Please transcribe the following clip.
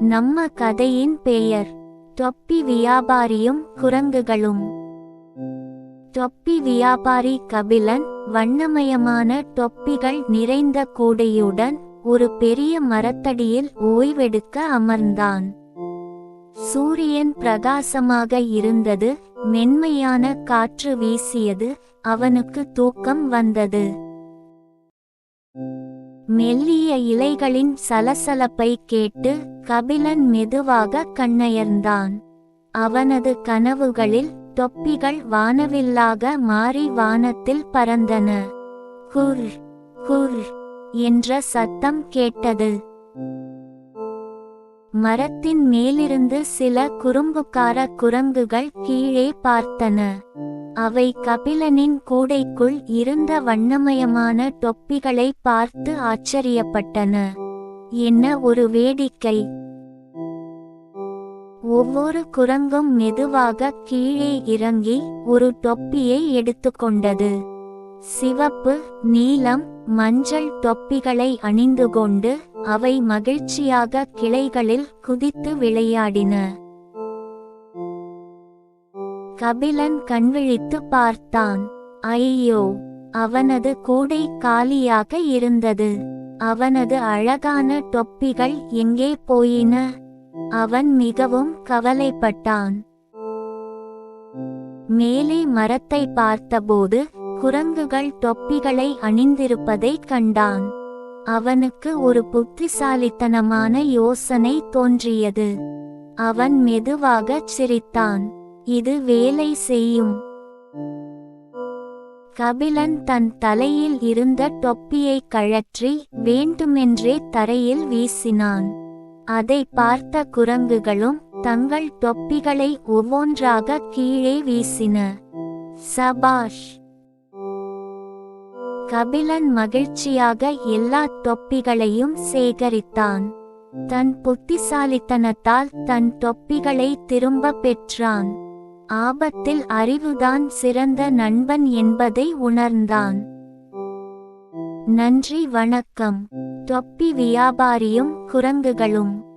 நம்ம கதையின் பெயர். தொப்பி வியாபாரியும் குரங்குகளும். தொப்பி வியாபாரி கபிலன் வண்ணமயமான தொப்பிகள் நிறைந்த கூடையுடன் ஒரு பெரிய மரத்தடியில் ஓய்வெடுக்க அமர்ந்தான். சூரியன் பிரகாசமாக இருந்தது மென்மையான காற்று வீசியது அவனுக்கு தூக்கம் வந்தது. மெல்லிய இலைகளின் சலசலப்பை கேட்டு கபிலன் மெதுவாக கண்ணயர்ந்தான். அவனது கனவுகளில் தொப்பிகள் வானவில்லாக மாறி வானத்தில் பறந்தன. குர் குர் என்ற சத்தம் கேட்டது. மரத்தின் மேலிருந்து சில குறும்புக்கார குரங்குகள் கீழே பார்த்தன. அவை கபிலனின் கூடைக்குள் இருந்த வண்ணமயமான தொப்பிகளை பார்த்து ஆச்சரியப்பட்டன. என்ன ஒரு வேடிக்கை? ஒவ்வொரு குரங்கும் மெதுவாக கீழே இறங்கி ஒரு தொப்பியை எடுத்துக்கொண்டது சிவப்பு நீலம் மஞ்சள் தொப்பிகளை அணிந்து கொண்டு அவை மகிழ்ச்சியாக கிளைகளில் குதித்து விளையாடின. கபிலன் கண்விழித்து பார்த்தான். ஐயோ அவனது கூடை காலியாக இருந்தது. அவனது அழகான தொப்பிகள் எங்கே போயின? அவன் மிகவும் கவலைப்பட்டான். மேலே மரத்தை பார்த்தபோது குரங்குகள் தொப்பிகளை அணிந்திருப்பதை கண்டான். அவனுக்கு ஒரு புத்திசாலித்தனமான யோசனை தோன்றியது. அவன் மெதுவாகச் சிரித்தான். இது வேலை செய்யும். கபிலன் தன் தலையில் இருந்த தொப்பியை கழற்றி வேண்டுமென்றே தரையில் வீசினான். அதை பார்த்த குரங்குகளும் தங்கள் தொப்பிகளை ஒவ்வொன்றாக கீழே வீசின. சபாஷ். கபிலன் மகிழ்ச்சியாக எல்லா தொப்பிகளையும் சேகரித்தான். தன் புத்திசாலித்தனத்தால் தன் தொப்பிகளை திரும்ப பெற்றான். ஆபத்தில் அறிவுதான் சிறந்த நண்பன் என்பதை உணர்ந்தான். நன்றி வணக்கம். தொப்பி வியாபாரியும் குரங்குகளும்.